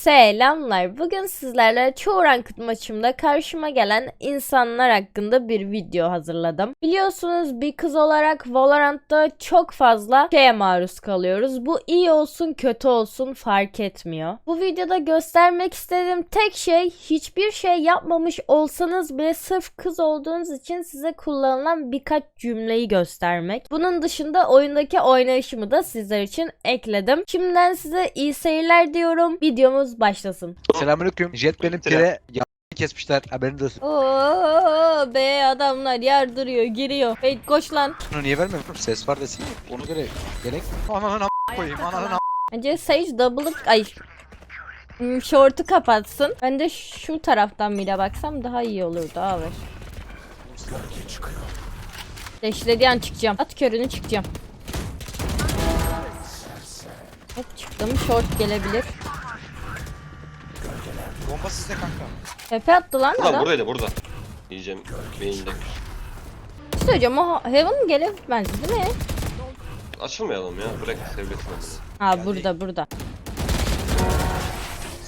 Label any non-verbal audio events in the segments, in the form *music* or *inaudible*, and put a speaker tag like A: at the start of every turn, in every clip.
A: Selamlar. Bugün sizlerle çoğu ranked maçımda karşıma gelen insanlar hakkında bir video hazırladım. Biliyorsunuz bir kız olarak Valorant'ta çok fazla şeye maruz kalıyoruz. Bu iyi olsun kötü olsun fark etmiyor. Bu videoda göstermek istediğim tek şey hiçbir şey yapmamış olsanız bile sırf kız olduğunuz için size kullanılan birkaç cümleyi göstermek. Bunun dışında oyundaki oynayışımı da sizler için ekledim. Şimdiden size iyi seyirler diyorum. Videomuz başlasın.
B: Selamünaleyküm. Jet benim pire kesmişler haberiniz olsun.
A: Oo be adamlar yardırıyor giriyor. Hey koş lan.
B: Bunu niye vermiyorum? Ses var desin. Ona göre gerek. Ananın a** koyayım. Ananın a**
A: Bence Sage double'lık ay Hmm, Short'u kapatsın. Ben de şu taraftan bile baksam daha iyi olurdu abi. Deşlediği an çıkacağım. At körünü çıkacağım. Hop çıktım. Short gelebilir.
B: Bomba sizde kanka.
A: Tepe attı lan
C: Burada
A: adam.
C: burada. Diyeceğim beyinde.
A: Bir şey söyleyeceğim o Heaven gelemez değil mi?
C: Açılmayalım ya. Bırak sevlesin adını.
A: Ha burada burada.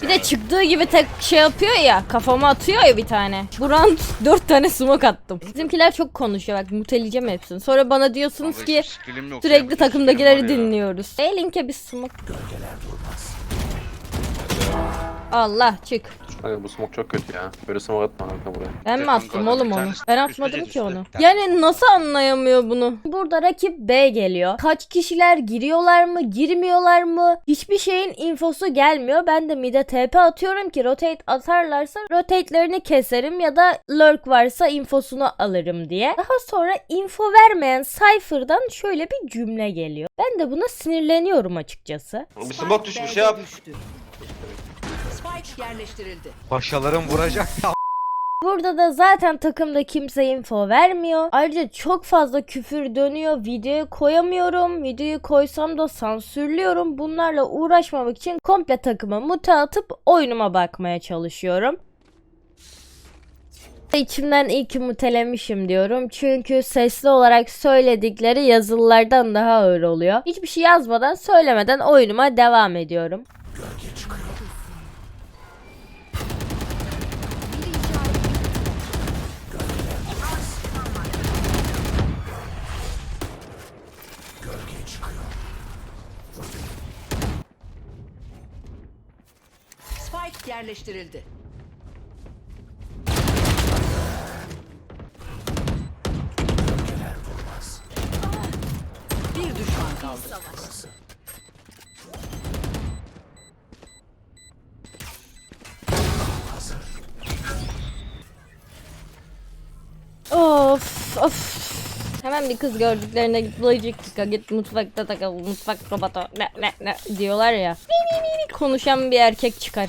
A: Bir de çıktığı gibi tek şey yapıyor ya kafama atıyor ya bir tane. Bu round *laughs* 4 tane smoke attım. Bizimkiler çok konuşuyor bak muteleyeceğim hepsini. Sonra bana diyorsunuz ki sürekli takımdakileri dinliyoruz. E linke bir smoke. Allah çık.
D: Kanka bu smoke çok kötü ya. Böyle smoke atma kanka buraya.
A: Ben mi attım oğlum
B: bir
A: onu?
B: tanesi
A: Ben
B: üstte
A: atmadım ki onu. Yani nasıl anlayamıyor bunu? Burada rakip B geliyor. Kaç kişiler giriyorlar mı, girmiyorlar mı? Hiçbir şeyin infosu gelmiyor. Ben de mid'e TP atıyorum ki rotate atarlarsa rotate'lerini keserim ya da lurk varsa infosunu alırım diye. Daha sonra info vermeyen Cypher'dan şöyle bir cümle geliyor. Ben de buna sinirleniyorum açıkçası.
C: Bir smoke düşmüş şey yap.
E: Spike yerleştirildi.
B: Paşalarım vuracak ya.
A: Burada da zaten takımda kimse info vermiyor. Ayrıca çok fazla küfür dönüyor. Videoyu koyamıyorum. Videoyu koysam da sansürlüyorum. Bunlarla uğraşmamak için komple takıma mute atıp oyunuma bakmaya çalışıyorum. İçimden iyi ki mutelemişim diyorum. Çünkü sesli olarak söyledikleri yazılılardan daha ağır oluyor. Hiçbir şey yazmadan söylemeden oyunuma devam ediyorum.
E: Yerleştirildi. Bir düşman kaldı.
A: Of of. Hemen bir kız gördüklerinde git bulaşık yıka git mutfakta takıl mutfak robotu ne ne ne diyorlar ya. Konuşan bir erkek çıkar.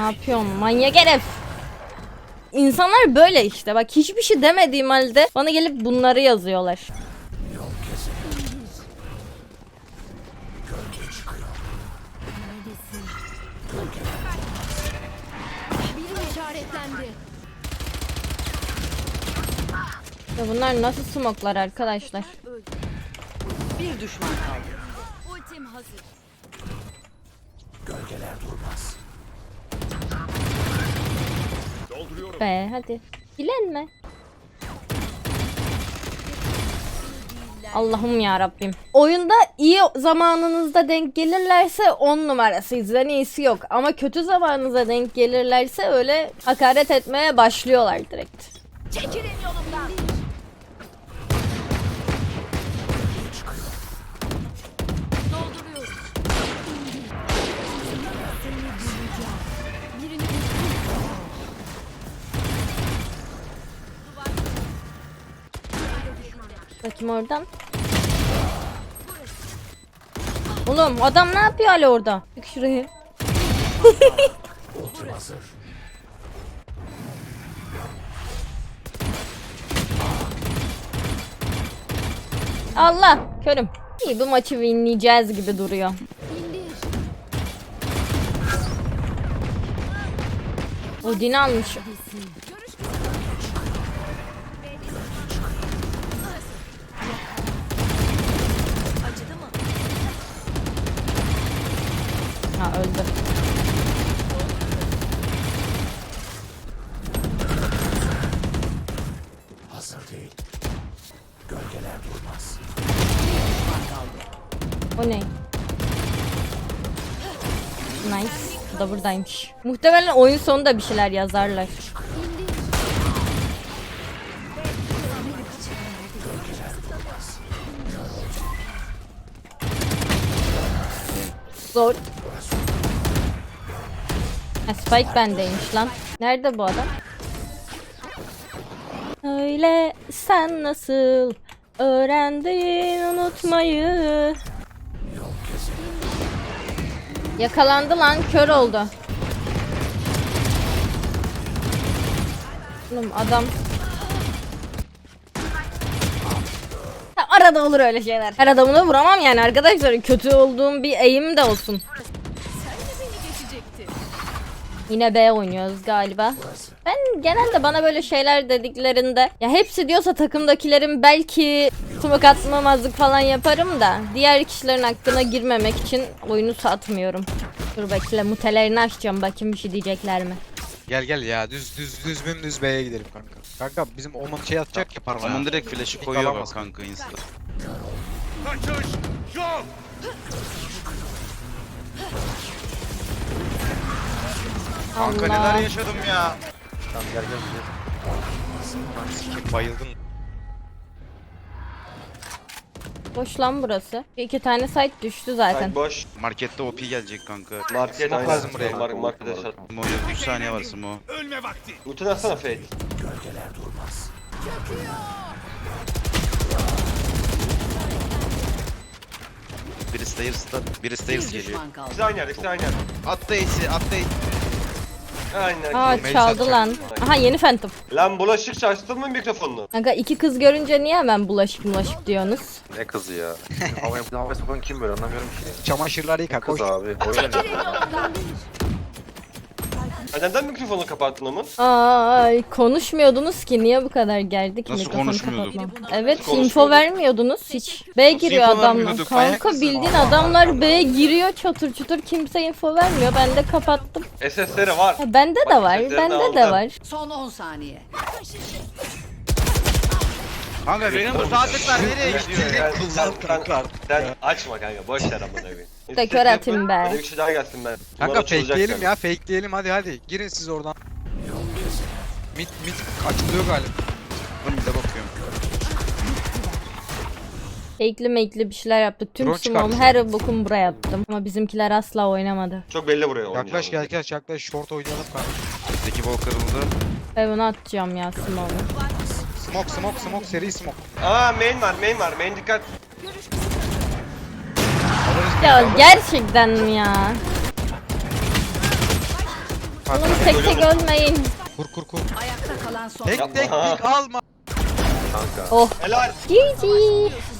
A: Ne yapıyorsun manyak herif? İnsanlar böyle işte bak hiçbir şey demediğim halde bana gelip bunları yazıyorlar. Ya bunlar nasıl smoklar arkadaşlar?
E: Bir düşman kaldı.
A: Be hadi. Dilenme. Allah'ım ya Rabbim. Oyunda iyi zamanınızda denk gelirlerse 10 numara sizden iyisi yok. Ama kötü zamanınıza denk gelirlerse öyle hakaret etmeye başlıyorlar direkt.
E: Çekilin yolumdan.
A: Bakayım oradan. Oğlum adam ne yapıyor hala orada? Bak şuraya. Allah körüm. İyi bu maçı winleyeceğiz gibi duruyor. Odin almış. Ha öldü. O ne? Nice. Bu da buradaymış. Muhtemelen oyun sonunda bir şeyler yazarlar. Zor. Ha, Spike bendeymiş lan. Nerede bu adam? Öyle sen nasıl öğrendin unutmayı? Yakalandı lan kör oldu. Oğlum adam Arada olur öyle şeyler. Her adamını vuramam yani arkadaşlar. Kötü olduğum bir eğim de olsun. Yine B oynuyoruz galiba. Ben genelde bana böyle şeyler dediklerinde ya hepsi diyorsa takımdakilerin belki smoke atmamazlık falan yaparım da diğer kişilerin hakkına girmemek için oyunu satmıyorum. Dur bekle mutelerini açacağım bakayım bir şey diyecekler mi?
B: Gel gel ya düz düz düz düz B'ye gidelim kanka. Kanka bizim Oman şey atacak ya parmağı.
F: Onun direkt flash'ı koyuyor bak kanka insta. Kanka neler
A: Allah.
F: yaşadım ya.
D: Tamam gel gel gel.
B: Sikim bayıldın.
A: Boş lan burası. İki tane site düştü zaten.
C: Ay boş.
F: Markette OP gelecek kanka.
C: Market
B: Smoke lazım buraya.
C: Mark, markete shot.
F: Smo yok 3 saniye var Smo.
C: Ultin atsana Fate.
F: Biri Stairs'ta, biri
E: Bir
F: Stairs geliyor.
E: düşman kaldı.
C: İkisi aynı yer, ikisi aynı yer.
F: Atla Ace'i, atla Ace.
C: Aynen.
A: Aa çaldı lan. Aha yeni Phantom.
C: Lan bulaşık açtın mı mikrofonunu?
A: Kanka iki kız görünce niye hemen bulaşık bulaşık diyorsunuz?
D: Ne kızı ya? havaya, havaya sokan kim böyle anlamıyorum ki.
B: Çamaşırları yıka
D: Kız
B: koş.
D: abi. *laughs*
C: Ha, neden mikrofonu kapattın Umut?
A: Ay konuşmuyordunuz ki niye bu kadar gerdik
F: Nasıl
A: mikrofonu
F: konuşmuyorduk?
A: kapatmam? Evet
C: Nasıl
A: info
C: konuşmuyorduk?
A: vermiyordunuz hiç. B giriyor
F: info
A: adamlar.
F: vermiyorduk? Manyak
A: Kanka
F: mısın?
A: bildiğin adamlar B giriyor çatır çutur kimse info vermiyor. Ben de kapattım.
C: SS'leri var.
A: Ha, bende de
C: Bak,
A: var.
C: seslerini
A: Bende de
C: aldım.
A: var.
E: Son 10 saniye.
F: Kanka benim bu saatlikler nereye gidiyor ya?
C: Sen, sen, sen, sen açma kanka boş ver amına koyayım.
A: De kör atayım be.
C: Hadi bir kişi daha gelsin ben. Bunlar
B: Kanka
C: açılacak
B: fakeleyelim
C: yani.
B: ya fakeleyelim hadi hadi. Girin siz oradan. Mid mid açılıyor galiba.
F: Dur bir de bakıyorum.
A: Fake'li make'li bir şeyler yaptık. Tüm
B: Drone çıkarmış.
A: her bokum buraya attım. Ama bizimkiler asla oynamadı.
C: Çok belli buraya oynuyor.
B: Yaklaş gel gel yaklaş short oynayalım kanka.
F: Üstteki bol kırıldı.
A: Ben bunu atacağım ya smoke'u.
B: Smoke smoke smoke seri smoke.
C: Aa main var main var main dikkat.
B: Alırız
A: Ya gerçekten mi ya? Oğlum tek tek ölmeyin.
B: Kur kur kur.
E: Ayakta kalan son.
B: Tek tek tek alma.
D: Kanka.
A: Oh.
C: Helal.
A: GG.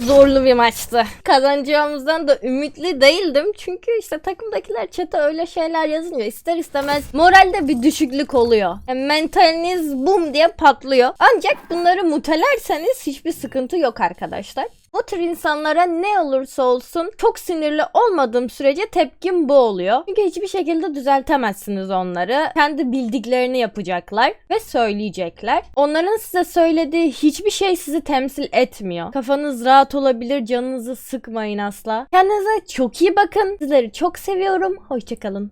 A: Zorlu bir maçtı. Kazanacağımızdan da ümitli değildim. Çünkü işte takımdakiler çete öyle şeyler yazınca ister istemez moralde bir düşüklük oluyor. Yani mentaliniz bum diye patlıyor. Ancak bunları mutelerseniz hiçbir sıkıntı yok arkadaşlar. Bu tür insanlara ne olursa olsun çok sinirli olmadığım sürece tepkim bu oluyor. Çünkü hiçbir şekilde düzeltemezsiniz onları. Kendi bildiklerini yapacaklar ve söyleyecekler. Onların size söylediği hiçbir şey sizi temsil etmiyor. Kafanız rahat olabilir, canınızı sıkmayın asla. Kendinize çok iyi bakın. Sizleri çok seviyorum. Hoşçakalın.